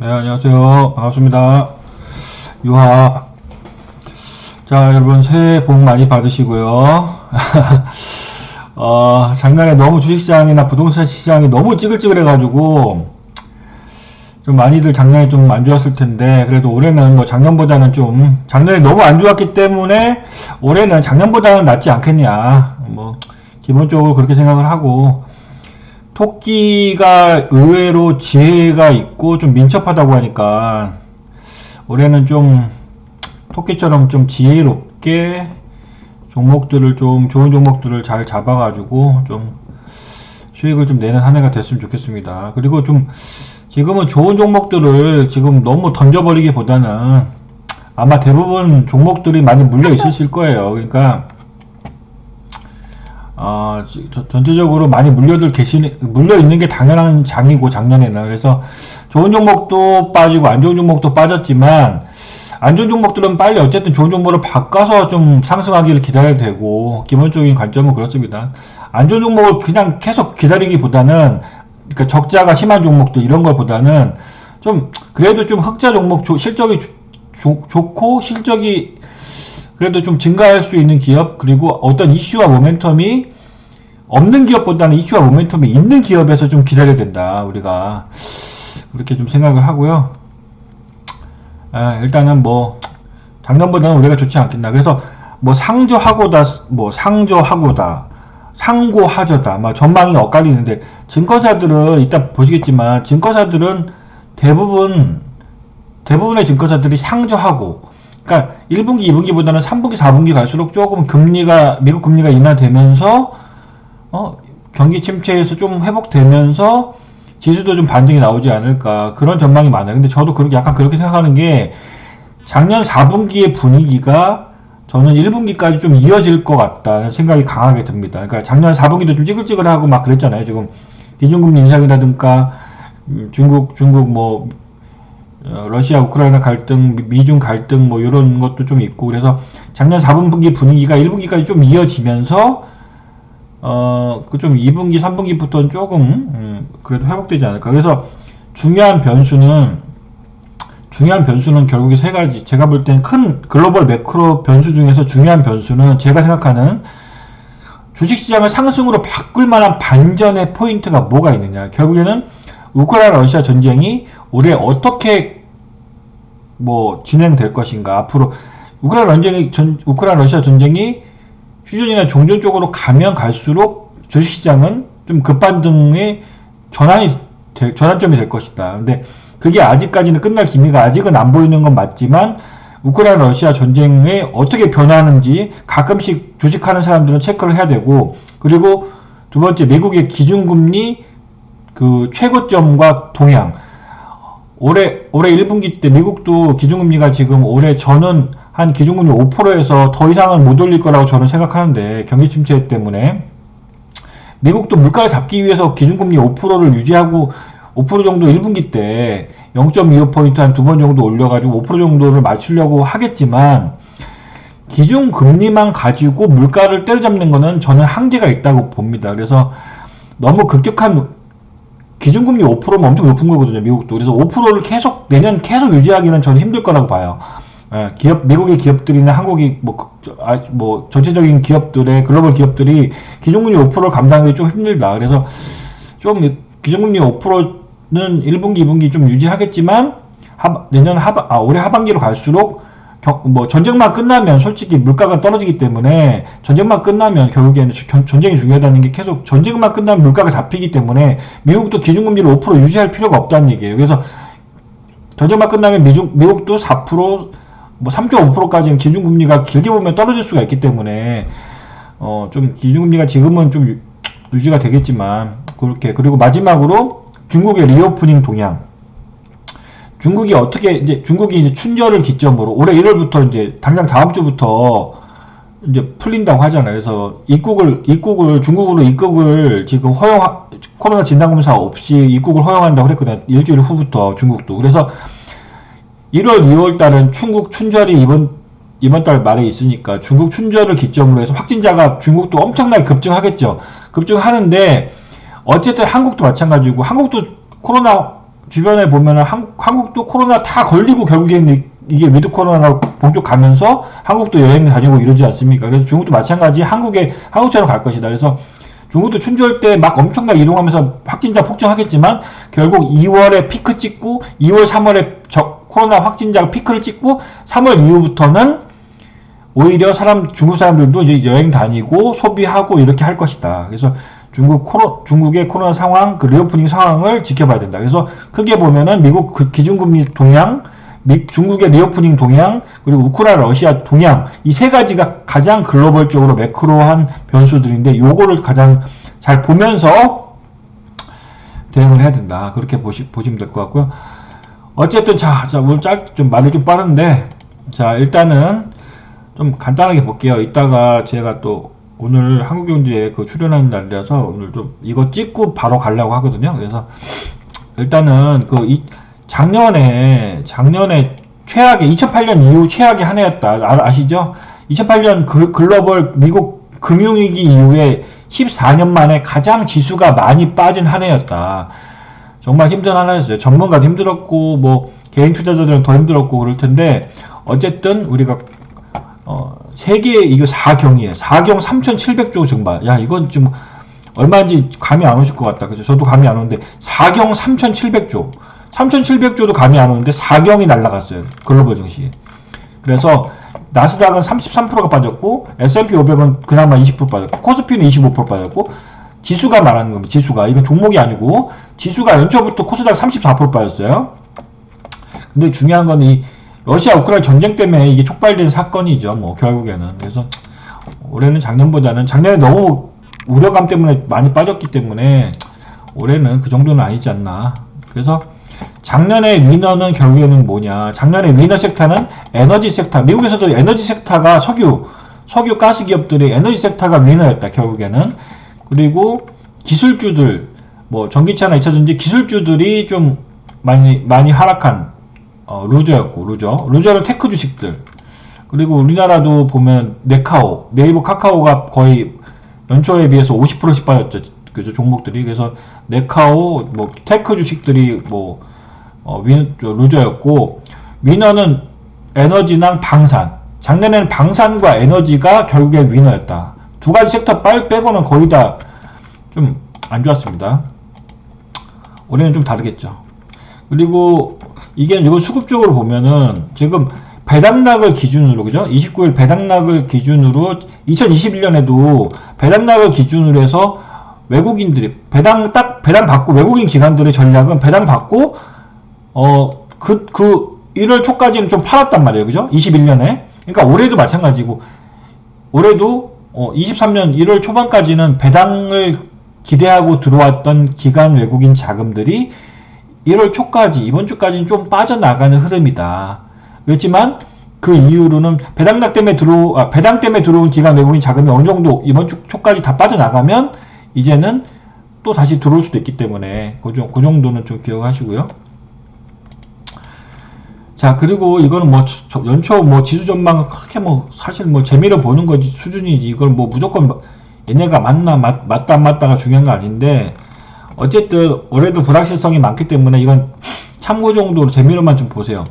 네, 안녕하세요. 반갑습니다. 유하. 자, 여러분, 새해 복 많이 받으시고요. 어, 작년에 너무 주식시장이나 부동산 시장이 너무 찌글찌글해가지고, 좀 많이들 작년에 좀 안 좋았을 텐데, 그래도 올해는 뭐 작년보다는 좀, 작년에 너무 안 좋았기 때문에, 올해는 작년보다는 낫지 않겠냐. 뭐, 기본적으로 그렇게 생각을 하고, 토끼가 의외로 지혜가 있고 좀 민첩하다고 하니까 올해는 좀 토끼처럼 좀 지혜롭게 종목들을 좀 좋은 종목들을 잘 잡아가지고 좀 수익을 좀 내는 한 해가 됐으면 좋겠습니다. 그리고 좀 지금은 좋은 종목들을 지금 너무 던져버리기보다는 아마 대부분 종목들이 많이 물려 있으실 거예요. 그러니까 저- 전체적으로 많이 물려들 계시는, 물려 있는 게 당연한 장이고, 작년에는. 그래서 좋은 종목도 빠지고, 안 좋은 종목도 빠졌지만, 안 좋은 종목들은 빨리 어쨌든 좋은 종목으로 바꿔서 좀 상승하기를 기다려야 되고, 기본적인 관점은 그렇습니다. 안 좋은 종목을 그냥 계속 기다리기보다는, 그러니까 적자가 심한 종목들 이런 것보다는, 좀, 그래도 좀 흑자 종목, 조- 실적이 조- 조- 좋고, 실적이 그래도 좀 증가할 수 있는 기업 그리고 어떤 이슈와 모멘텀이 없는 기업보다는 이슈와 모멘텀이 있는 기업에서 좀 기다려야 된다 우리가 그렇게 좀 생각을 하고요. 아, 일단은 뭐 작년보다는 우리가 좋지 않겠나. 그래서 뭐 상저하고다 뭐 상저하고다 상고하저다 막 전망이 엇갈리는데 증권사들은 이따 보시겠지만 증권사들은 대부분 대부분의 증권사들이 상저하고 그러니까 1분기, 2분기보다는 3분기, 4분기 갈수록 조금 금리가 미국 금리가 인하되면서 어, 경기 침체에서 좀 회복되면서 지수도 좀 반등이 나오지 않을까 그런 전망이 많아요. 근데 저도 그렇게 약간 그렇게 생각하는 게 작년 4분기의 분위기가 저는 1분기까지 좀 이어질 것 같다는 생각이 강하게 듭니다. 그러니까 작년 4분기도 좀 찌글찌글하고 막 그랬잖아요. 지금 기준금리 인상이라든가 음, 중국 중국 뭐 어, 러시아 우크라이나 갈등, 미- 미중 갈등 뭐 이런 것도 좀 있고 그래서 작년 4분기 분위기가 1분기까지 좀 이어지면서 어그 좀 2분기, 3분기부터는 조금 음, 그래도 회복되지 않을까. 그래서 중요한 변수는 중요한 변수는 결국에 세 가지. 제가 볼 땐 큰 글로벌 매크로 변수 중에서 중요한 변수는 제가 생각하는 주식시장을 상승으로 바꿀 만한 반전의 포인트가 뭐가 있느냐. 결국에는 우크라이나 러시아 전쟁이 올해 어떻게 뭐 진행될 것인가. 앞으로 우크라이나 전쟁이 전, 우크라이나 러시아 전쟁이 휴전이나 종전 쪽으로 가면 갈수록 주식시장은 좀 급반등의 전환이 될- 전환점이 될 것이다. 근데 그게 아직까지는 끝날 기미가 아직은 안 보이는 건 맞지만 우크라이나 러시아 전쟁에 어떻게 변하는지 가끔씩 주식하는 사람들은 체크를 해야 되고 그리고 두 번째 미국의 기준금리 그 최고점과 동향 올해 올해 1분기 때 미국도 기준금리가 지금 올해 저는 한 기준금리 5%에서 더 이상은 못 올릴 거라고 저는 생각하는데 경기 침체 때문에 미국도 물가를 잡기 위해서 기준금리 5%를 유지하고 5% 정도 1분기 때 0.25포인트 한 두 번 정도 올려가지고 5% 정도를 맞추려고 하겠지만 기준금리만 가지고 물가를 때려잡는 거는 저는 한계가 있다고 봅니다. 그래서 너무 급격한 기준금리 5%면 엄청 높은 거거든요, 미국도. 그래서 5%를 계속, 내년 계속 유지하기는 저는 힘들 거라고 봐요. 예, 기업, 미국의 기업들이나 한국이 뭐, 아, 뭐, 전체적인 기업들의, 글로벌 기업들이 기준금리 5%를 감당하기 좀 힘들다. 그래서 좀 이- 기준금리 5%는 1분기, 2분기 좀 유지하겠지만, 하, 내년 하반, 아, 올해 하반기로 갈수록 경- 뭐 전쟁만 끝나면 솔직히 물가가 떨어지기 때문에 전쟁만 끝나면 결국에는 전- 전쟁이 중요하다는 게 계속 전쟁만 끝나면 물가가 잡히기 때문에 미국도 기준금리를 5% 유지할 필요가 없다는 얘기예요. 그래서 전쟁만 끝나면 미중, 미국도 4%, 뭐 3.5%까지는 기준금리가 길게 보면 떨어질 수가 있기 때문에 어, 좀 기준금리가 지금은 좀 유- 유지가 되겠지만 그렇게 그리고 마지막으로 중국의 리오프닝 동향 중국이 어떻게 이제 중국이 이제 춘절을 기점으로 올해 1월부터 이제 당장 다음 주부터 이제 풀린다고 하잖아요. 그래서 입국을 입국을 중국으로 입국을 지금 허용 코로나 진단 검사 없이 입국을 허용한다고 그랬거든요. 일주일 후부터 중국도. 그래서 1월, 2월 달은 중국 춘절이 이번 이번 달 말에 있으니까 중국 춘절을 기점으로 해서 확진자가 중국도 엄청나게 급증하겠죠. 급증하는데 어쨌든 한국도 마찬가지고 한국도 코로나 주변에 보면은 한, 한국도 코로나 다 걸리고 결국에는 이- 이게 위드 코로나로 본격 가면서 한국도 여행 다니고 이러지 않습니까? 그래서 중국도 마찬가지 한국에 한국처럼 갈 것이다. 그래서 중국도 춘절 때 막 엄청나게 이동하면서 확진자 폭증하겠지만 결국 2월에 피크 찍고 2월 3월에 저 코로나 확진자 피크를 찍고 3월 이후부터는 오히려 사람 중국 사람들도 이제 여행 다니고 소비하고 이렇게 할 것이다. 그래서 중국 코로 중국의 코로나 상황 그 리오프닝 상황을 지켜봐야 된다. 그래서 크게 보면은 미국 그 기준금리 동향, 미, 중국의 리오프닝 동향, 그리고 우크라이나 러시아 동향 이 세 가지가 가장 글로벌적으로 매크로한 변수들인데 요거를 가장 잘 보면서 대응을 해야 된다. 그렇게 보시, 보시면 될 것 같고요. 어쨌든 자, 자 오늘 짧, 좀 말이 좀 빠른데 자 일단은 좀 간단하게 볼게요. 이따가 제가 또 오늘 한국 경제에 그 출연하는 날이라서 오늘 좀 이거 찍고 바로 가려고 하거든요. 그래서 일단은 그 이, 작년에 작년에 최악의 2008년 이후 최악의 한 해였다. 아, 아시죠? 2008년 그 글로벌 미국 금융위기 이후에 14년 만에 가장 지수가 많이 빠진 한 해였다. 정말 힘든 하나였어요. 전문가도 힘들었고 뭐 개인 투자자들은 더 힘들었고 그럴 텐데 어쨌든 우리가 어, 세계 이거 4경이에요. 4경 3,700조 증발. 야, 이건 지금 얼마인지 감이 안 오실 것 같다. 그죠? 저도 감이 안 오는데 4경 3,700조. 3,700조도 감이 안 오는데 4경이 날라갔어요. 글로벌 증시. 그래서 나스닥은 33%가 빠졌고 S&P 500은 그나마 20% 빠졌고 코스피는 25% 빠졌고 지수가 말하는 겁니다. 지수가 이건 종목이 아니고 지수가 연초부터 코스닥 34% 빠졌어요. 근데 중요한 건이 러시아 우크라이나 전쟁 때문에 이게 촉발된 사건이죠. 뭐 결국에는 그래서 올해는 작년보다는 작년에 너무 우려감 때문에 많이 빠졌기 때문에 올해는 그 정도는 아니지 않나. 그래서 작년에 위너는 결국에는 뭐냐? 작년에 위너 섹터는 에너지 섹터. 미국에서도 에너지 섹터가 석유, 석유 가스 기업들이 에너지 섹터가 위너였다. 결국에는 그리고 기술주들, 뭐 전기차나 2차전지 기술주들이 좀 많이 많이 하락한 어, 루저였고 루저. 루저는 테크 주식들. 그리고 우리나라도 보면 네카오 네이버 카카오가 거의 연초에 비해서 50%씩 빠졌죠 그죠 종목들이. 그래서 네카오 뭐 테크 주식들이 뭐 어, 루저였고 위너는 에너지랑 방산. 작년에는 방산과 에너지가 결국에 위너였다. 두 가지 섹터 빨 빼고는 거의 다 좀 안 좋았습니다. 올해는 좀 다르겠죠. 그리고 이게 이거 수급적으로 보면은 지금 배당락을 기준으로 그죠? 29일 배당락을 기준으로 2021년에도 배당락을 기준으로 해서 외국인들이 배당 딱 배당 받고 외국인 기관들의 전략은 배당 받고 어그 그 1월 초까지는 좀 팔았단 말이에요. 그죠? 21년에. 그러니까 올해도 마찬가지고 올해도 어 23년 1월 초반까지는 배당을 기대하고 들어왔던 기관 외국인 자금들이 1월 초까지 이번 주까지는 좀 빠져나가는 흐름이다. 그렇지만 그 이후로는 배당락 때문에 들어 아, 배당 때문에 들어온 기관 외국인 자금이 어느 정도 이번 주 초까지 다 빠져나가면 이제는 또 다시 들어올 수도 있기 때문에 그, 정- 그 정도는 좀 기억하시고요. 자 그리고 이거는 뭐 저- 연초 뭐 지수 전망 크게 뭐 사실 뭐 재미로 보는 거지 수준이지 이걸 뭐 무조건 얘네가 맞나 맞, 맞다 안 맞다가 중요한 거 아닌데 어쨌든 올해도 불확실성이 많기 때문에 이건 참고 정도로 재미로만 좀 보세요.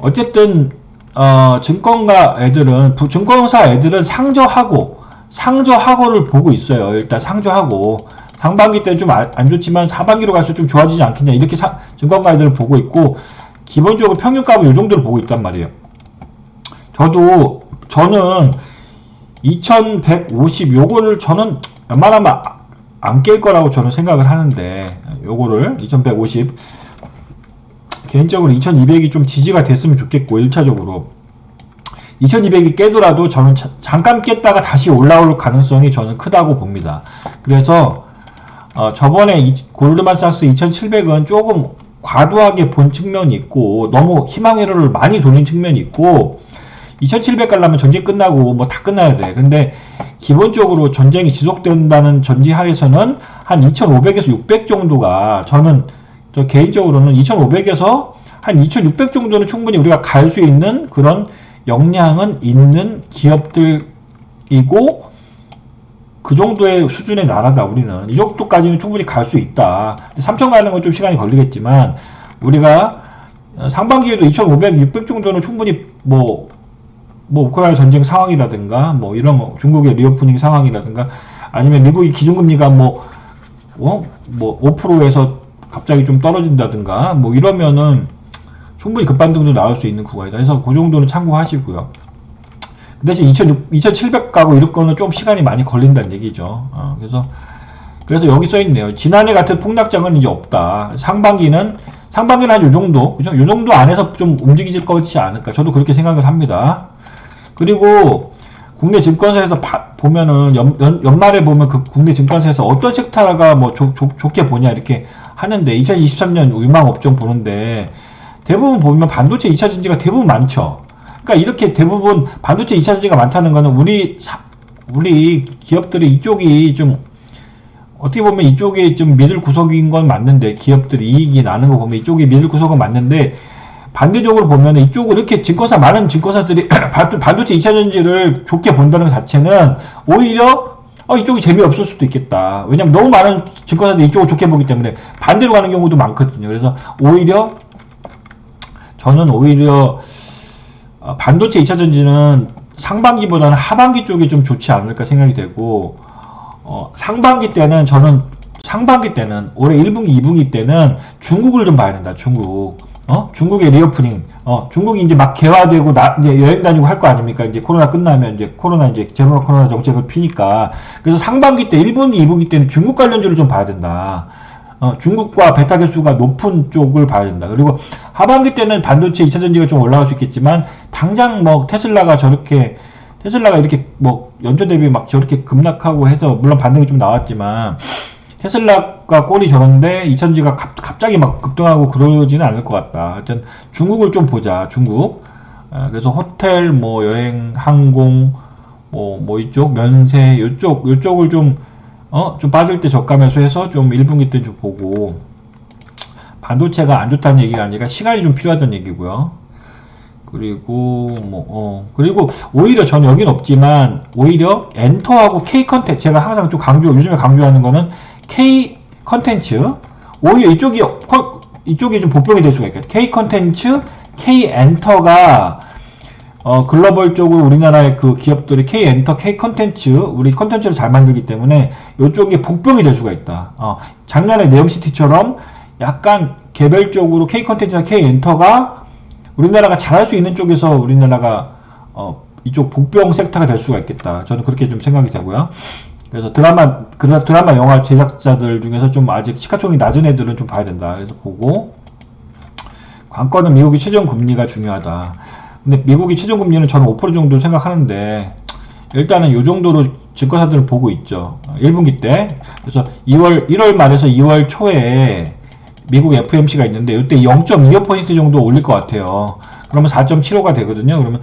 어쨌든 어, 증권가 애들은 부- 증권사 애들은 상저하고 상저하고를 보고 있어요. 일단 상저하고 상반기 때 좀 안 좋지만 하반기로 갈수록 좀 좋아지지 않겠냐 이렇게 사- 증권가 애들을 보고 있고 기본적으로 평균값은 이 정도를 보고 있단 말이에요. 저도 저는 2150 요거를 저는 웬만하면 안 깰 거라고 저는 생각을 하는데 요거를 2150 개인적으로 2200이 좀 지지가 됐으면 좋겠고 1차적으로 2200이 깨더라도 저는 자- 잠깐 깼다가 다시 올라올 가능성이 저는 크다고 봅니다. 그래서 어, 저번에 이, 골드만삭스 2700은 조금 과도하게 본 측면이 있고 너무 희망회로를 많이 돌린 측면이 있고 2700 가려면 전쟁 끝나고 뭐 다 끝나야 돼. 근데 기본적으로 전쟁이 지속된다는 전지하에서는 한 2500에서 600 정도가 저는 저 개인적으로는 2500에서 한 2600 정도는 충분히 우리가 갈 수 있는 그런 역량은 있는 기업들이고 그 정도의 수준의 나라다 우리는 이 정도까지는 충분히 갈 수 있다 3천 가는 건 좀 시간이 걸리겠지만 우리가 어, 상반기에도 2,500, 600 정도는 충분히 뭐, 뭐 우크라이나 전쟁 상황이라든가 뭐 이런 거, 중국의 리오프닝 상황이라든가 아니면 미국이 기준금리가 뭐, 어? 뭐 5%에서 갑자기 좀 떨어진다든가 뭐 이러면은 충분히 급반등도 나올 수 있는 구간이다. 그래서 그 정도는 참고하시고요. 그 대신 2,700 가고 이럴 거는 좀 시간이 많이 걸린다는 얘기죠. 어, 그래서 그래서 여기 써 있네요. 지난해 같은 폭락장은 이제 없다. 상반기는 상반기는 한 요 정도, 그죠? 요 정도 안에서 좀 움직이질 것이 않을까. 저도 그렇게 생각을 합니다. 그리고 국내 증권사에서 바- 보면은 연, 말에 보면 그 국내 증권사에서 어떤 섹터가 뭐 좋, 좋, 좋게 보냐 이렇게 하는데 2023년 유망 업종 보는데 대부분 보면 반도체 2차 전지가 대부분 많죠. 그러니까 이렇게 대부분 반도체 2차 전지가 많다는 거는 우리 사- 우리 기업들이 이쪽이 좀 어떻게 보면 이쪽이 좀 믿을 구석인 건 맞는데 기업들이 이익이 나는 거 보면 이쪽이 믿을 구석은 맞는데 반대적으로 보면 이쪽으로 이렇게 증권사 많은 증권사들이 반- 반도체 2차 전지를 좋게 본다는 것 자체는 오히려 어, 이쪽이 재미없을 수도 있겠다. 왜냐면 너무 많은 증권사들이 이쪽을 좋게 보기 때문에 반대로 가는 경우도 많거든요. 그래서 오히려 저는 오히려 어, 반도체 2차 전지는 상반기보다는 하반기 쪽이 좀 좋지 않을까 생각이 되고 어, 상반기 때는 저는 상반기 때는 올해 1분기, 2분기 때는 중국을 좀 봐야 된다. 중국. 어? 중국의 리오프닝. 어, 중국이 이제 막 개화되고 나, 이제 여행 다니고 할 거 아닙니까? 이제 코로나 끝나면 이제 코로나 이제 제로 코로나 정책을 피니까. 그래서 상반기 때 1분기, 2분기 때는 중국 관련주를 좀 봐야 된다. 어, 중국과 베타 개수가 높은 쪽을 봐야 된다. 그리고 하반기 때는 반도체 2차 전지가 좀 올라갈 수 있겠지만 당장 뭐 테슬라가 저렇게 테슬라가 이렇게 뭐 연초 대비 막 저렇게 급락하고 해서 물론 반등이 좀 나왔지만 테슬라가 꼴이 저런데 2천지가 갑자기 막 급등하고 그러지는 않을 것 같다. 하여튼 중국을 좀 보자. 중국. 아, 그래서 호텔, 뭐 여행, 항공, 뭐, 뭐 이쪽 면세 요쪽 요쪽을 좀 어, 좀 빠질 때 저가 매수해서 좀 1분기 때 좀 보고 반도체가 안 좋다는 얘기가 아니라 시간이 좀 필요하다는 얘기고요. 그리고 뭐 어, 그리고 오히려 전 여긴 없지만 오히려 엔터하고 K 컨텐츠 제가 항상 좀 강조 요즘에 강조하는 거는 K 컨텐츠 오히려 이쪽이 컨- 이쪽이 좀 복병이 될 수가 있겠다. K 컨텐츠, K 엔터가 어, 글로벌 쪽으로 우리나라의 그 기업들이 K 엔터, K 컨텐츠, 우리 컨텐츠를 잘 만들기 때문에 이쪽이 복병이 될 수가 있다. 어, 작년에 네옴시티처럼 약간 개별적으로 K 컨텐츠나 K 엔터가 우리나라가 잘할 수 있는 쪽에서 우리나라가 어, 이쪽 복병 섹터가 될 수가 있겠다. 저는 그렇게 좀 생각이 되고요. 그래서 드라마, 그 드라마 영화 제작자들 중에서 좀 아직 시가총이 낮은 애들은 좀 봐야 된다. 그래서 보고 관건은 미국의 최종 금리가 중요하다. 근데 미국이 최종 금리는 저는 5% 정도 생각하는데 일단은 이 정도로 증권사들을 보고 있죠. 1분기 때. 그래서 2월 1월 말에서 2월 초에 미국 FMC가 있는데 이때 0.25% 정도 올릴 것 같아요. 그러면 4.75가 되거든요. 그러면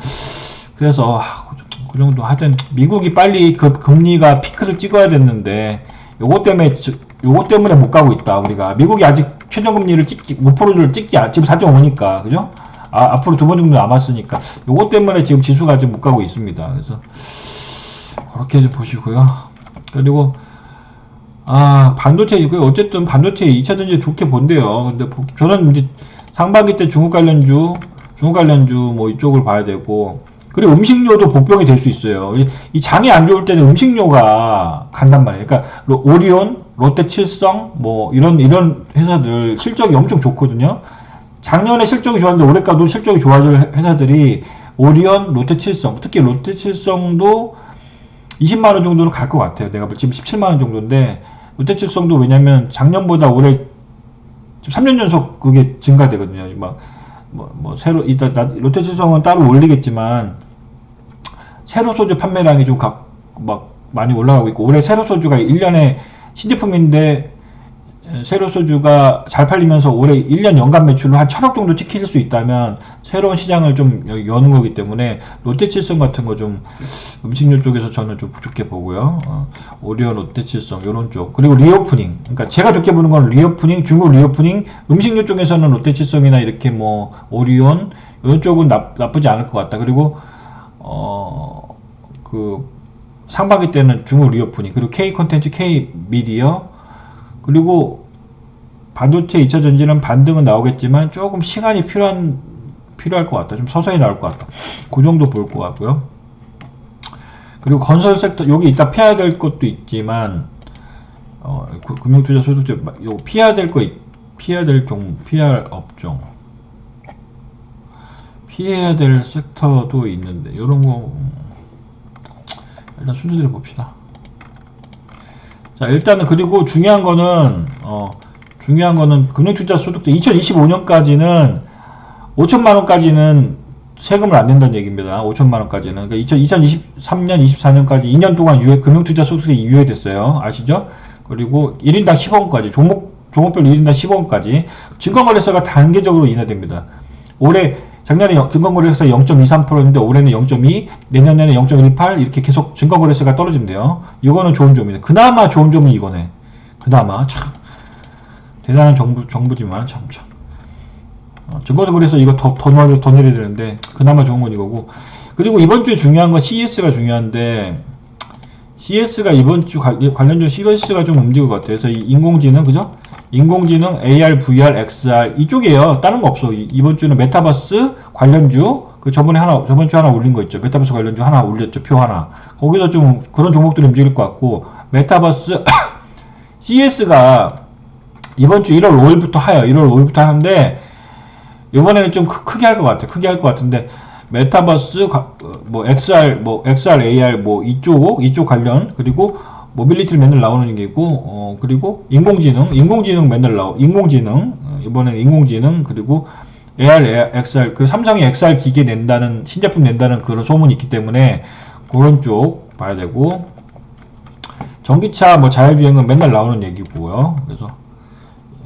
그래서 아, 그 정도 하여튼 미국이 빨리 그 금리가 피크를 찍어야 됐는데 요거 때문에 저- 요거 때문에 못 가고 있다 우리가 미국이 아직 최저 금리를 찍지 5%를 찍지 않 지금 4.5니까 그죠? 아, 앞으로 두 번 정도 남았으니까 요거 때문에 지금 지수가 지금 못 가고 있습니다. 그래서 그렇게 좀 보시고요. 그리고 아 반도체 어쨌든 반도체 2차 전지 좋게 본대요. 근데 보- 저는 이제 상반기 때 중국 관련주, 중국 관련주 뭐 이쪽을 봐야 되고 그리고 음식료도 복병이 될 수 있어요. 이- 이 장이 안 좋을 때는 음식료가 간단 말이에요. 그러니까 로- 오리온, 롯데칠성 뭐 이런 이런 회사들 실적이 엄청 좋거든요. 작년에 실적이 좋았는데 올해가도 실적이 좋아질 회사들이 오리온, 롯데칠성, 특히 롯데칠성도 20만 원 정도는 갈 것 같아요. 내가 볼- 지금 17만 원 정도인데 롯데칠성도 왜냐면 작년보다 올해 지금 3년 연속 그게 증가되거든요. 막 뭐, 뭐 새로 나- 롯데칠성은 따로 올리겠지만 세로 소주 판매량이 좀 막 많이 올라가고 있고 올해 세로 소주가 1년에 신제품인데 에, 세로 소주가 잘 팔리면서 올해 1년 연간 매출로 한 천억 정도 찍힐 수 있다면 새로운 시장을 좀 여- 여는 거기 때문에 롯데칠성 같은 거 좀 음식료 쪽에서 저는 좀 좋게 보고요. 어, 오리온, 롯데칠성 이런 쪽 그리고 리오프닝. 그러니까 제가 좋게 보는 건 리오프닝, 중국 리오프닝. 음식료 쪽에서는 롯데칠성이나 이렇게 뭐 오리온 이런 쪽은 나, 나쁘지 않을 것 같다. 그리고 어 그 상반기 때는 중국 리오프닝 그리고 K 콘텐츠, K 미디어 그리고 반도체 2차 전지는 반등은 나오겠지만 조금 시간이 필요한 필요할 것 같다. 좀 서서히 나올 것 같다. 그 정도 볼 것 같고요. 그리고 건설 섹터 여기 이따 피해야 될 것도 있지만 어, 그- 금융투자 소득세 요 피해야 될 거 피해야 될 종 피할 업종 피해야 될 섹터도 있는데 이런 거 음, 일단 순서대로 봅시다. 자 일단은 그리고 중요한 거는 어 중요한 거는 금융투자 소득세 2025년까지는 5천만 원까지는 세금을 안 낸다는 얘기입니다. 5천만 원까지는. 그러니까 2023년, 24년까지 2년 동안 유예, 금융투자 소득세 유예됐어요. 아시죠? 그리고 1인당 10원까지, 종목, 종목별 1인당 10원까지. 증권거래소가 단계적으로 인하됩니다. 올해, 작년에 영- 증권거래소가 0.23%였는데 올해는 0.2, 내년에는 0.18 이렇게 계속 증권거래소가 떨어진대요. 이거는 좋은 점입니다. 그나마 좋은 점은 이거네. 그나마 참 대단한 정부 정부지만 참 참. 어, 증권사 그래서 이거 더, 더, 넣어, 더 내려야 되는데, 그나마 좋은 건 이거고. 그리고 이번 주에 중요한 건 CS가 중요한데, CS가 이번 주 관- 관련주 CS가 좀 움직일 것 같아요. 그래서 이 인공지능, 그죠? 인공지능, AR, VR, XR, 이쪽이에요. 다른 거 없어. 이- 이번 주는 메타버스 관련주, 그 저번에 하나, 저번 주 하나 올린 거 있죠. 메타버스 관련주 하나 올렸죠. 표 하나. 거기서 좀 그런 종목들이 움직일 것 같고, 메타버스, CS가 이번 주 1월 5일부터 하요. 1월 5일부터 하는데, 이번에는 좀 크, 게할 것 같아. 크게 할 것 같은데 메타버스 가- 어, 뭐 XR 뭐 XR AR 뭐 이쪽 이쪽 관련 그리고 모빌리티를 맨날 나오는 게 있고 어 그리고 인공지능 인공지능 맨날 나오 인공지능 어, 이번에는 인공지능 그리고 AR, AR XR 그 삼성이 XR 기계 낸다는 신제품 낸다는 그런 소문이 있기 때문에 그런 쪽 봐야 되고 전기차 뭐 자율주행은 맨날 나오는 얘기고요. 그래서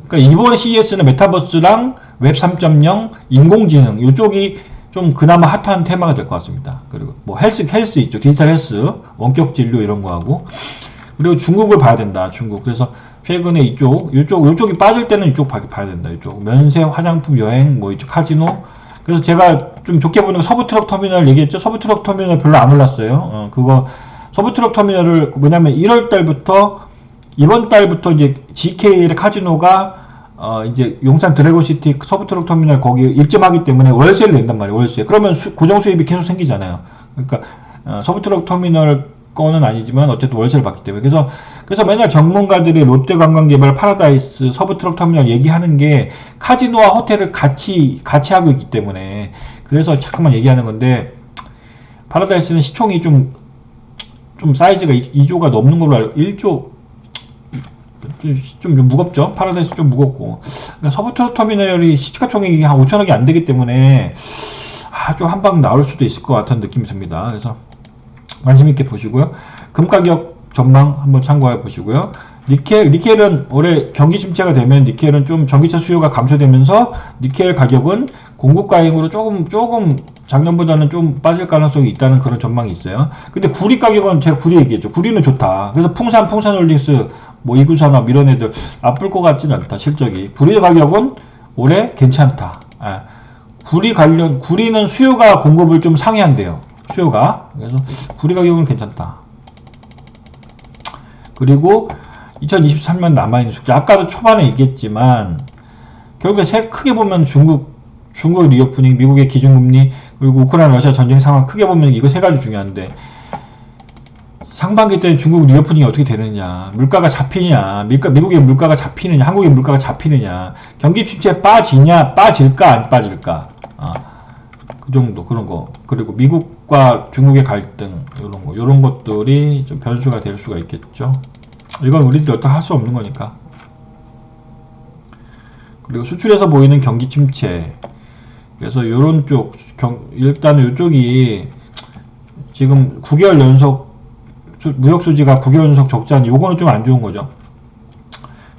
그러니까 이번 CES는 메타버스랑 웹 3.0, 인공지능 이쪽이 좀 그나마 핫한 테마가 될 것 같습니다. 그리고 뭐 헬스 헬스 있죠. 디지털 헬스, 원격 진료 이런 거 하고 그리고 중국을 봐야 된다. 중국. 그래서 최근에 이쪽 이쪽 이쪽이 빠질 때는 이쪽 봐- 봐야 된다. 이쪽 면세, 화장품, 여행, 뭐 이쪽 카지노. 그래서 제가 좀 좋게 보는 거 서부 트럭 터미널 얘기했죠. 서부 트럭 터미널 별로 안 올랐어요. 어, 그거 서부 트럭 터미널을 뭐냐면 1월 달부터 이번 달부터 이제 GK의 카지노가 어 이제 용산 드래곤시티 서브트럭 터미널 거기 입점하기 때문에 월세를 낸단 말이에요. 월세. 그러면 수- 고정 수입이 계속 생기잖아요. 그러니까 어, 서브트럭 터미널 거는 아니지만 어쨌든 월세를 받기 때문에 그래서 그래서 맨날 전문가들이 롯데 관광개발 파라다이스 서브트럭 터미널 얘기하는 게 카지노와 호텔을 같이 같이 하고 있기 때문에 그래서 자꾸만 얘기하는 건데 파라다이스는 시총이 좀 좀 사이즈가 2, 조가 넘는 걸로 알고 1조 좀, 좀 무겁죠. 파라다이스 좀 무겁고. 그러니까 서부터 터미널이 시가총액이 한 5천억이 안 되기 때문에 아주 한방 나올 수도 있을 것 같은 느낌이 듭니다. 그래서 관심 있게 보시고요. 금 가격 전망 한번 참고해 보시고요. 니켈, 니켈은 올해 경기 침체가 되면 니켈은 좀 전기차 수요가 감소되면서 니켈 가격은 공급 과잉으로 조금 조금 작년보다는 좀 빠질 가능성이 있다는 그런 전망이 있어요. 근데 구리 가격은 제가 구리 얘기했죠. 구리는 좋다. 그래서 풍산, 풍산 홀딩스, 뭐 이구산업 이런 애들 나쁠 것 같지는 않다. 실적이. 구리 가격은 올해 괜찮다. 아, 구리 관련 구리는 수요가 공급을 좀 상회한대요. 수요가. 그래서 구리 가격은 괜찮다. 그리고 2023년 남아있는 숙제. 아까도 초반에 얘기했지만, 결국에 세, 크게 보면 중국, 중국 리오프닝, 미국의 기준금리, 그리고 우크라이나 러시아 전쟁 상황 크게 보면 이거 세 가지 중요한데, 상반기 때 중국 리오프닝이 어떻게 되느냐, 물가가 잡히냐, 미국의 물가가 잡히느냐, 한국의 물가가 잡히느냐, 경기 침체 빠지냐, 빠질까, 안 빠질까, 아, 그 정도, 그런 거. 그리고 미국과 중국의 갈등, 이런 거, 이런 것들이 좀 변수가 될 수가 있겠죠. 이건 우리들이 어떻게 할 수 없는 거니까. 그리고 수출에서 보이는 경기 침체. 그래서 요런 쪽, 경, 일단은 이쪽이 지금 9개월 연속 수- 무역 수지가 9개월 연속 적자니 요거는 좀 안 좋은 거죠.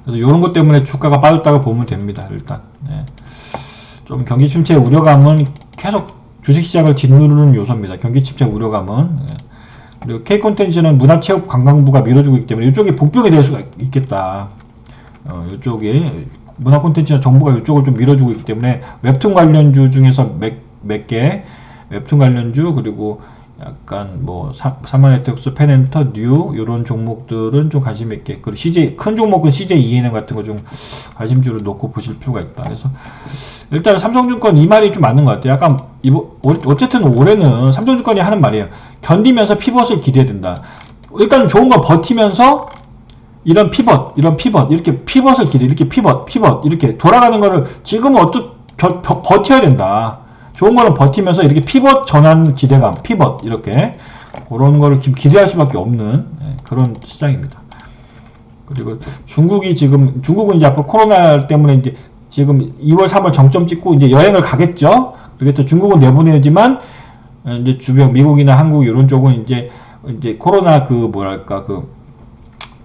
그래서 요런 것 때문에 주가가 빠졌다고 보면 됩니다. 일단. 예. 좀 경기 침체 우려감은 계속 주식 시장을 짓누르는 요소입니다. 경기 침체 우려감은. 예. 그리고 K 콘텐츠는 문화체육 관광부가 밀어주고 있기 때문에 이쪽이 복병이 될 수가 있겠다. 어, 이쪽이 문화 콘텐츠나 정부가 이쪽을 좀 밀어주고 있기 때문에 웹툰 관련주 중에서 몇, 몇 개, 웹툰 관련주 그리고 약간 뭐 사- 사마네트웍스, 페넨터, 뉴 이런 종목들은 좀 관심 있게 그리고 CJ 큰 종목은 CJ ENM 같은 거 좀 관심주로 놓고 보실 필요가 있다. 그래서 일단 삼성증권 이 말이 좀 맞는 것 같아요. 약간 이번 어쨌든 올해는 삼성증권이 하는 말이에요. 견디면서 피벗을 기대해야 된다. 일단 좋은 거 버티면서 이런 피벗, 이런 피벗, 이렇게 피벗을 기대, 이렇게 피벗, 피벗, 이렇게 돌아가는 거를 지금은 어쩌, 겨- 버, 버텨야 된다. 좋은 거는 버티면서 이렇게 피벗 전환 기대감, 피벗, 이렇게. 그런 거를 기- 기대할 수밖에 없는 예, 그런 시장입니다. 그리고 중국이 지금, 중국은 이제 앞으로 코로나 때문에 이제 지금 2월, 3월 정점 찍고 이제 여행을 가겠죠? 그래서 중국은 내보내지만, 어, 이제 주변 미국이나 한국 이런 쪽은 이제, 이제 코로나 그 뭐랄까, 그,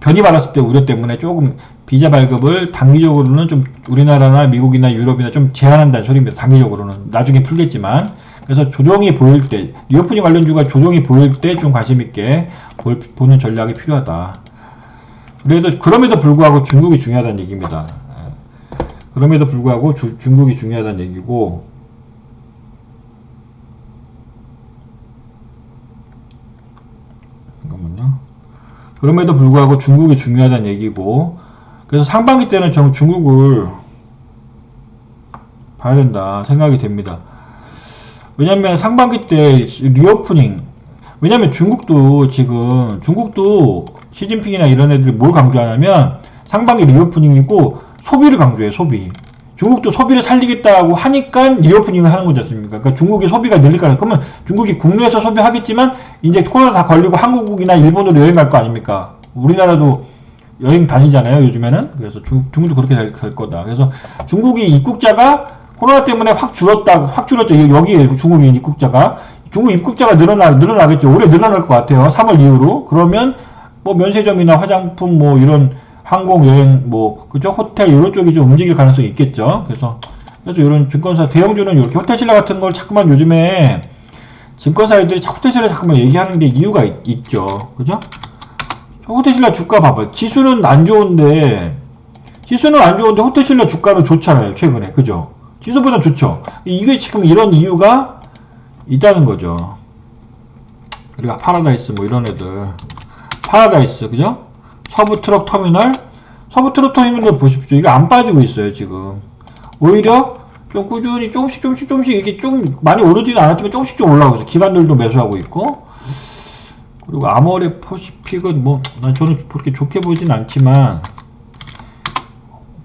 변이 받았을 때 우려 때문에 조금 비자 발급을 단기적으로는 좀 우리나라나 미국이나 유럽이나 좀 제한한다는 소리입니다. 단기적으로는 나중에 풀겠지만 그래서 조정이 보일 때 리오프닝 관련주가 조정이 보일 때 좀 관심 있게 볼- 보는 전략이 필요하다. 그래도 그럼에도 불구하고 중국이 중요하다는 얘기입니다. 예. 그럼에도 불구하고 주- 중국이 중요하다는 얘기고 잠깐만요. 그럼에도 불구하고 중국이 중요하다는 얘기고 그래서 상반기 때는 정 중국을 봐야 된다 생각이 됩니다. 왜냐면 상반기 때 리오프닝 왜냐면 중국도 지금 중국도 시진핑이나 이런 애들이 뭘 강조하냐면 상반기 리오프닝이고 소비를 강조해 소비. 중국도 소비를 살리겠다고 하니까 리오프닝을 하는 거지 않습니까? 그러니까 중국의 소비가 늘릴 거라. 그러면 중국이 국내에서 소비하겠지만 이제 코로나 다 걸리고 한국이나 일본으로 여행 갈 거 아닙니까? 우리나라도 여행 다니잖아요, 요즘에는. 그래서 중, 중국도 그렇게 될, 될 거다. 그래서 중국이 입국자가 코로나 때문에 확 줄었다, 확 줄었죠. 여기 중국인 입국자가. 중국 입국자가 늘어나, 늘어나겠죠. 올해 늘어날 것 같아요. 3월 이후로. 그러면 뭐 면세점이나 화장품 뭐 이런 항공 여행 뭐 그죠 호텔 이런 쪽이 좀 움직일 가능성이 있겠죠. 그래서 그래서 이런 증권사 대형주는 이렇게 호텔 신라 같은 걸 자꾸만 요즘에 증권사들이 호텔 신라 자꾸만 얘기하는 게 이유가 있, 죠 그죠? 호텔 신라 주가 봐봐. 지수는 안 좋은데 지수는 안 좋은데 호텔 신라 주가는 좋잖아요. 최근에 그죠? 지수보다 좋죠. 이게 지금 이런 이유가 있다는 거죠. 그리고 파라다이스 뭐 이런 애들 파라다이스 그죠? 서부 트럭 터미널 서부 트럭 터미널 보십시오. 이게 안 빠지고 있어요 지금. 오히려 좀 꾸준히 조금씩 조금씩 조금씩 이게 좀 많이 오르지는 않았지만 조금씩 좀 올라오고 있어요. 기관들도 매수하고 있고 그리고 아모레 포시픽은 뭐 난 저는 그렇게 좋게 보진 않지만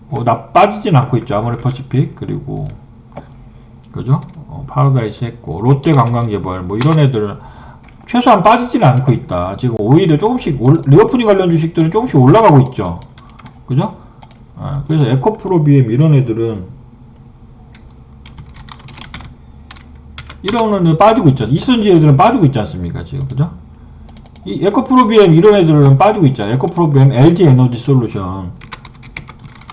뭐 나 빠지진 않고 있죠. 아모레 퍼시픽 그리고 그죠? 어, 파라다이스 했고 롯데 관광개발 뭐 이런 애들 최소한 빠지지는 않고 있다. 지금 오히려 조금씩 올, 리오프닝 관련 주식들은 조금씩 올라가고 있죠. 그죠? 아, 그래서 에코프로비엠 이런 애들은 이런 애들 빠지고 있잖아. 이선지 애들은 빠지고 있지 않습니까? 지금 그죠? 이 에코프로비엠 이런 애들은 빠지고 있잖아요. 에코프로비엠, LG 에너지 솔루션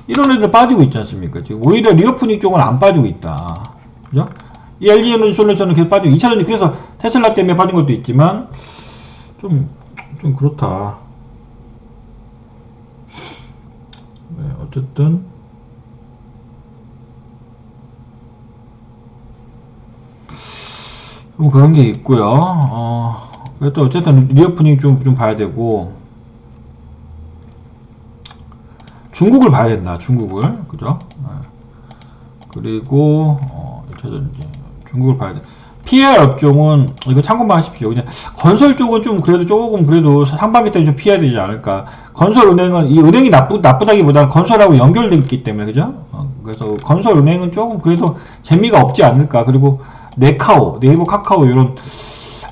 이런 애들 빠지고 있지 않습니까? 지금 오히려 리오프닝 쪽은 안 빠지고 있다. 그죠? 이 LG 에너지 솔루션은 계속 빠지고 2차전지 그래서 테슬라 때문에 빠진 것도 있지만 좀, 좀 그렇다. 네, 어쨌든 좀 그런 게 있고요. 어, 그래도 어쨌든 리오프닝 좀, 좀 봐야 되고 중국을 봐야 된다. 중국을 그죠? 네. 그리고 어, 1차전지 중국을 봐야 돼. PR 업종은 이거 참고만 하십시오. 그냥 건설 쪽은 좀 그래도 조금 그래도 상반기 때는 좀 피해야 되지 않을까. 건설 은행은 이 은행이 나쁘 나쁘다기보다는 건설하고 연결되어 있기 때문에 그죠? 어, 그래서 건설 은행은 조금 그래도 재미가 없지 않을까. 그리고 네카오, 네이버 카카오 이런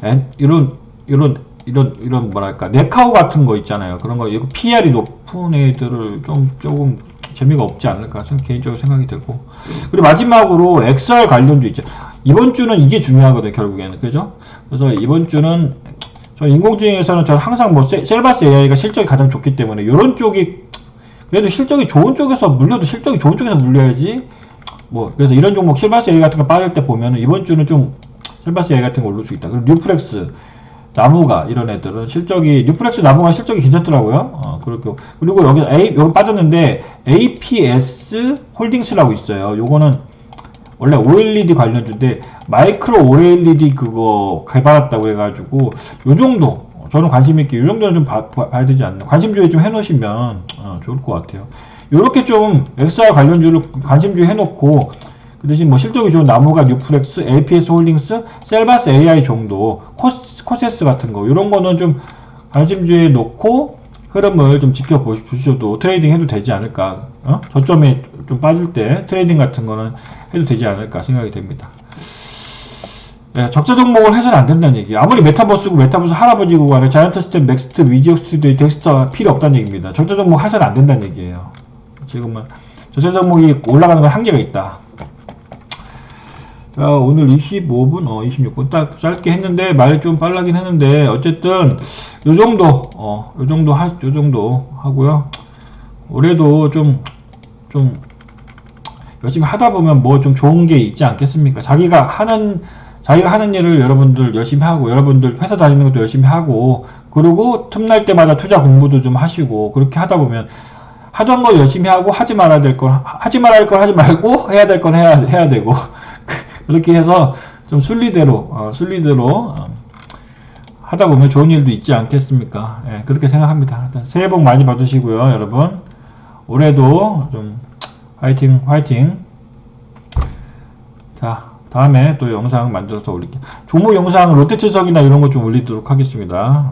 에, 이런 이런 이런 이런 뭐랄까 네카오 같은 거 있잖아요. 그런 거 이거 PR이 높은 애들을 좀 조금 재미가 없지 않을까 저는 개인적으로 생각이 되고 그리고 마지막으로 XR 관련주 있죠. 이번 주는 이게 중요하거든요, 결국에는. 그죠? 그래서 이번 주는, 저 인공지능에서는 저는 항상 뭐, 셀- 셀바스 AI가 실적이 가장 좋기 때문에, 요런 쪽이, 그래도 실적이 좋은 쪽에서 물려도 실적이 좋은 쪽에서 물려야지, 뭐, 그래서 이런 종목, 셀바스 AI 같은 거 빠질 때 보면은, 이번 주는 좀, 셀바스 AI 같은 거 오를 수 있다. 그리고 뉴프렉스, 나무가, 이런 애들은 실적이, 뉴프렉스 나무가 실적이 괜찮더라고요. 어, 그리고, 그리고 여기 A, 여기 빠졌는데, APS 홀딩스라고 있어요. 요거는, 원래 OLED 관련주인데 마이크로 OLED 그거 개발했다고 해가지고 요 정도 저는 관심 있게 요 정도는 좀 봐, 야 되지 않나 관심주에 좀 해놓으시면 어, 좋을 것 같아요. 요렇게 좀 XR 관련주를 관심주에 해놓고 그 대신 뭐 실적이 좋은 나무가 뉴플렉스, LPS 홀딩스, 셀바스 AI 정도, 코스, 코세스 같은 거 이런 거는 좀 관심주에 놓고 흐름을 좀 지켜보셔도 트레이딩 해도 되지 않을까. 어? 저점에 좀 빠질 때 트레이딩 같은 거는 해도 되지 않을까 생각이 됩니다. 네, 적자 종목을 해서는 안 된다는 얘기예요. 아무리 메타버스고 메타버스 할아버지고 간에 자이언트 스텝, 넥스트, 위지오 스튜디오, 덱스터가 필요 없다는 얘기입니다. 적자 종목 해서는 안 된다는 얘기예요. 지금은 적자 종목이 올라가는 건 한계가 있다. 자, 오늘 25분, 어, 26분 딱 짧게 했는데, 말 좀 빨라긴 했는데, 어쨌든, 요 정도, 어, 요 정도 하, 요 정도 하고요. 올해도 좀, 좀, 열심히 하다 보면 뭐 좀 좋은 게 있지 않겠습니까? 자기가 하는, 자기가 하는 일을 여러분들 열심히 하고, 여러분들 회사 다니는 것도 열심히 하고, 그리고 틈날 때마다 투자 공부도 좀 하시고, 그렇게 하다 보면, 하던 거 열심히 하고, 하지 말아야 될 건, 하지 말아야 할건 하지 말고, 해야 될 건 해야, 해야 되고, 그렇게 해서 좀 순리대로 어, 순리대로 어, 하다 보면 좋은 일도 있지 않겠습니까? 예, 그렇게 생각합니다. 새해 복 많이 받으시고요, 여러분. 올해도 좀 화이팅, 화이팅. 자, 다음에 또 영상 만들어서 올릴게요. 종목 영상 롯데채석이나 이런 거 좀 올리도록 하겠습니다.